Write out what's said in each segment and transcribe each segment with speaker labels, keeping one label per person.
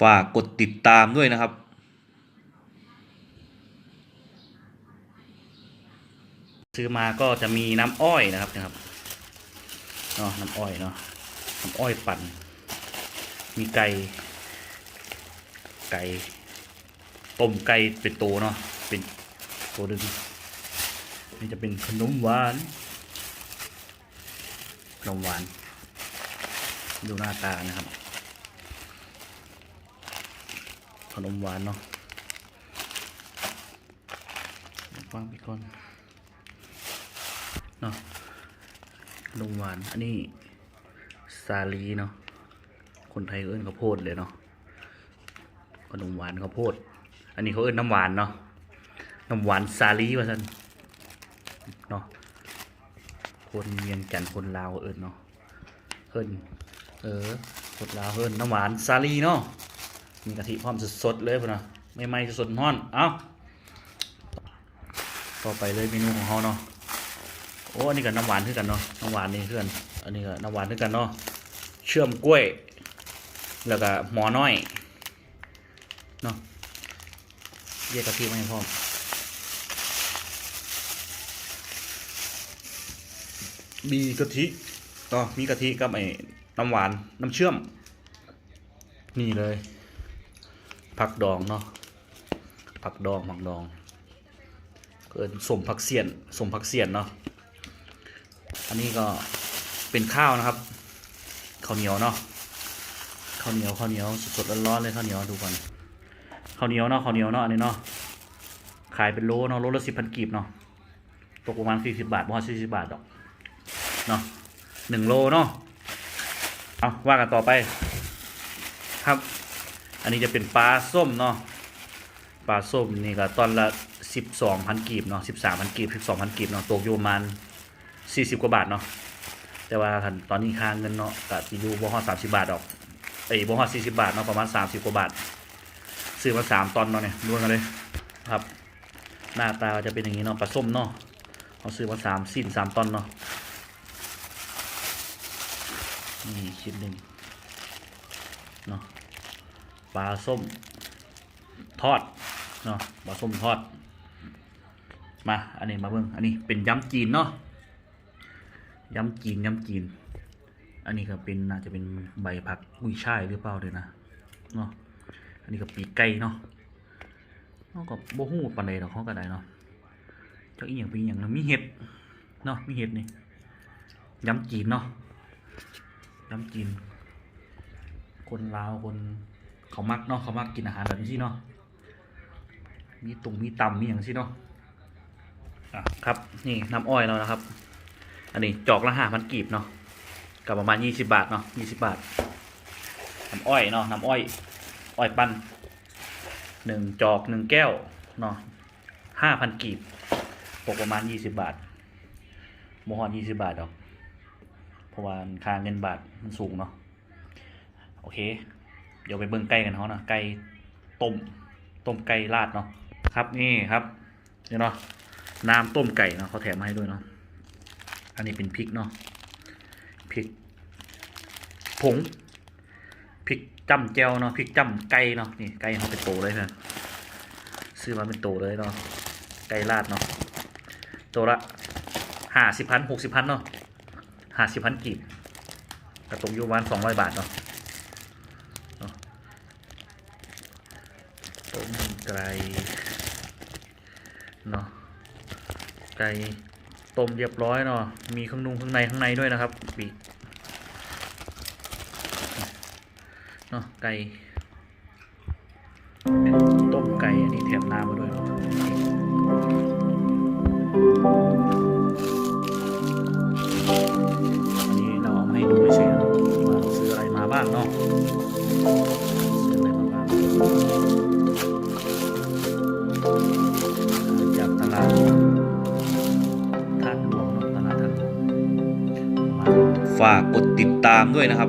Speaker 1: ฝากกดติดตามด้วยนะครับซื้อมาก็จะมีน้ำอ้อยนะครับนะครับเนาะน้ำอ้อยเนาะน้ำอ้อยปั่น มีไก่ ไก่ต้มไก่เป็นตัวเนาะเป็นตัวดึงนี่จะเป็นขนมหวานขนมหวาน ดูหน้าตานะครับ ข นมหวานเนาะวางไปก่อนเนาะขนมหวาน อันนี้สาลีเนาะ คนไทยเอิ้นข้าวโพดเลยเนาะ ขนมหวานข้าวโพด อันนี้เขาเอิ้นน้ำหวานเนาะ น้ำหวานสาลีว่าซั่นเนาะ คนเวียงจันทน์คนลาวเอิ้นเนาะเอิ้นเออคนลาวเอิ้นน้ำหวานสาลีเนาะ มีกะทิพร้อมสดๆเลยพุ่นนะไม่ไหม้สดๆร้อน เอ้าต่อไปเลยเมนูของเขาเนาะ โอ้อันนี้กับน้ำหวานคือกันเนาะ น้ำหวานนี่คือน อันนี้กับน้ำหวานคือกันเนาะ เชื่อมกล้วย แล้วก็หมอน้อยเนาะเรียกกะทิมาให้พร้อมมีกะทิเนาะมีกะทิกับไอ้น้ำหวาน น้ำเชื่อม นี่เลย ผักดองเนาะผักดองผักดองเกินสมผักเสียนสมผักเสียนเนาะอันนี้ก็เป็นข้าวนะครับข้าวเหนียวเนาะข้าวเหนียวข้าวเหนียวสดๆร้อนๆเลยข้าวเหนียวดูก่อนข้าวเหนียวเนาะข้าวเหนียวเนาะอันนี้เนาะขายเป็นโลเนาะโลละสิบพันกีบเนาะตกประมาณสี่สิบบาทบ่สี่สิบบาทดอกเนาะหนึ่งโลเนาะเอาว่ากันต่อไปครับ อันนี้จะเป็นปลาส้มเนาะปลาส้มนี่ก็ตอนละสิบสองพันกีบเนาะสิบสามพันกีบสิบสองพันกีบเนาะตกอยู่ประมาณสี่สิบกว่าบาทเนาะแต่ว่าันตอนนี้ค่าเงินเนาะก็สิอยู่บ่ฮอดสามสิบบาทดอกเอ้บ่ฮอดสี่สิบบาทเนาะประมาณสามสิบกว่าบาทซื้อมาสามตอนเนาะเนี่ยรวมกันเลยครับ หน้าตาจะเป็นอย่างนี้เนาะปลาส้มเนาะเขาซื้อมาสามสิ้นสามตอนเนาะนี่ชิ้นหนึ่งเนาะ ปลาส้มทอดเนาะปลาส้มทอด มา อันนี้มาเบิ่งอันนี้เป็นยำจีนเนาะยำจีนยำจีน อันนี้ก็เป็นน่าจะเป็นใบผักกุ้ยช่ายหรือเปล่าเลยนะเนาะอันนี้ก็ปีกไก่เนาะเนาะก็บ่ฮู้ปานใดดอกเขาก็ได้เนาะจักอีหยังเป็นอหยังนาะมีเห็ดเนาะมีเห็ดนี่ยำจีนเนาะยำจีน คนลาวคน เขามักเนาะเขามักกินอาหารแบบนี้เนาะมีตุ่งมีตำมีอย่างสิเนาะอะครับนี่น้ำอ้อยเรานะครับ อันนี้จอกละห้าพันกีบเนาะกับประมาณยี่สิบาทเนาะยี่สิบาทน้ำอ้อยเนาะน้ำอ้อยอ้อยปั้นหนึ่งจอกหนึ่งแก้วเนาะห้าพันกีบตกประมาณยี่สิบาทโมฮอนยี่สิบาทดอกเพราะว่าค่าเงินบาทมันสูงเนาะโอเค เดี๋ยวไปเบิ่งไก่กันเขานะไก่ต้มต้มไก่ราดเนาะครับนี่ครับเนาะน้ำต้มไก่เนาะเขาแถมมาให้ด้วยเนาะอันนี้เป็นพริกเนาะพริกผงพริกจ้ำแจวเนาะพริกจ้ำไก่เนาะนี่ไก่เขาเป็นโตเลยเพื่อนซื้อมาเป็นโตเลยเนาะไก่ราดเนาะตัวละห้าสิบพันหกสิบพันเนาะห้าสิบพันกีบกระตกอยู่ประมาณสองร้อยบาทเนาะ ต้มไก่เนาะไก่ต้มเรียบร้อยเนาะมีข้างนุ่งข้างในข้างในด้วยนะครับปีกเนาะไก่เป็นต้มไก่อันนี้แถมน้ำมาด้วยเนาะอันนี้เราเอามาให้ดูเฉยๆเนาะว่าเราซื้ออะไรมาบ้างเนาะซื้ออะไรมาบ้าง ฝากกดติดตามด้วยนะครับ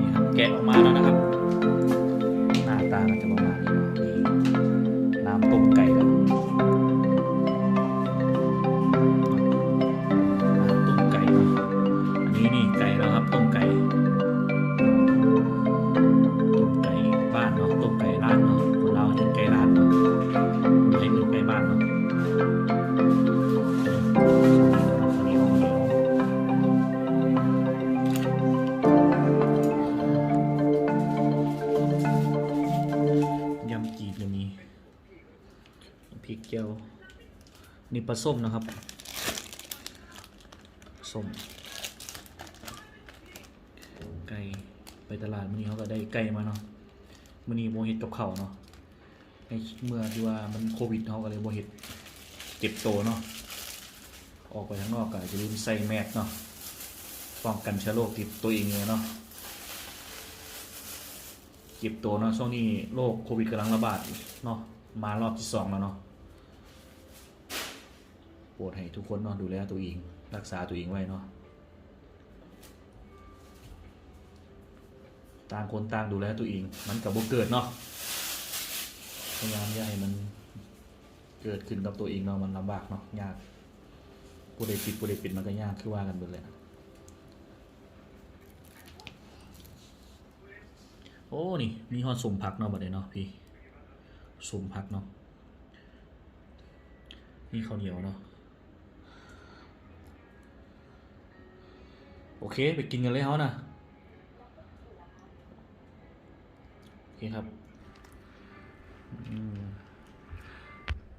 Speaker 1: นี่ครับแกะออกมาแล้วนะครับ เกียวนี่ปลาส้มนะครับส้มไก่ไปตลาดมื้อนี้เขาก็ได้ไก่มาเนาะมื้อนี้โมเฮ็ดกับข้าเนาะในเมื่อที่ว่ามันโควิดเขาก็เลยโมเฮ็ดเก็บโตวเนาะออกไปข้างนอกก็จะลืมใส่แมสเนาะป้องกันเชื้อโรคติดตัวเองเลยเนาะเก็บตัวเนาะช่วงนี้โรคโควิดกำลังระบาดเนาะมารอบที่สองแล้วเนาะ รดให้ทุกคนเนาะดูแลตัวเอง รักษาตัวเองไว้เนาะต่างคนต่างดูแลตัวเอง มันกับบ่เกิดเนาะพยายามอย่าให้มันเกิดขึ้นกับตัวเองเนาะมันลำบากเนาะยากผู้ใดปิดผู้ใดปิดมันก็ยากคือว่ากันหมดเลยโอ้นี่มีฮอดสมพักเนาะบัดนี้เนาะพี่สมพักเนาะนี่ข้าวเหนียวเนาะ โอเค ไปกินกันเลยเขานะโอเคครับ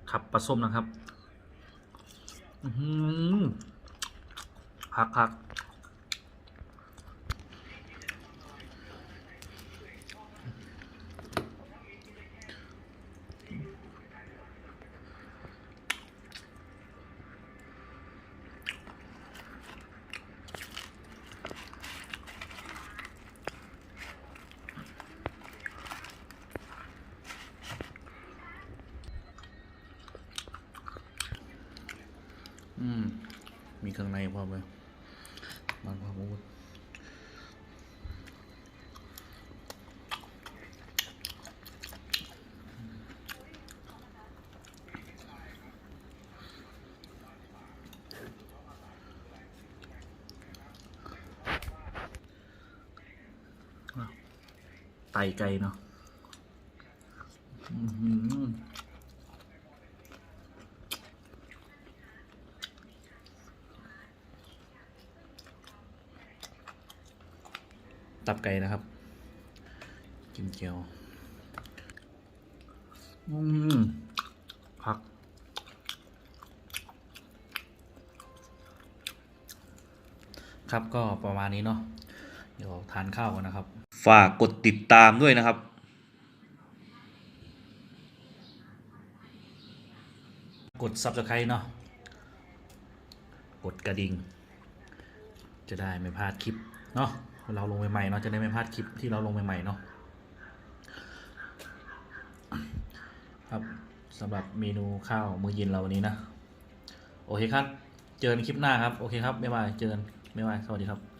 Speaker 1: ครับปลาส้มนะครับ อือหือพักพักอืม มีเครื่องในพร้อมไหมมันพร้อมอาวุธไตไก่เนาะอื้อหือ ตับไก่นะครับ กินเกี๊ยวอืมพัก ครับก็ประมาณนี้เนาะเดี๋ยวทานข้าวกันนะครับ ฝากกดติดตามด้วยนะครับกด subscribe เนาะ กดกระดิ่ง จะได้ไม่พลาดคลิป เนาะ เราลงใหม่ๆเนาะจะได้ไม่พลาดคลิปที่เราลงใหม่ๆเนาะครับสำหรับเมนูข้าวมื้อเย็นเราวันนี้นะ โอเคครับ เจอกันคลิปหน้าครับ โอเคครับบ๊ายบายเจอกันบ๊ายบายสวัสดีครับ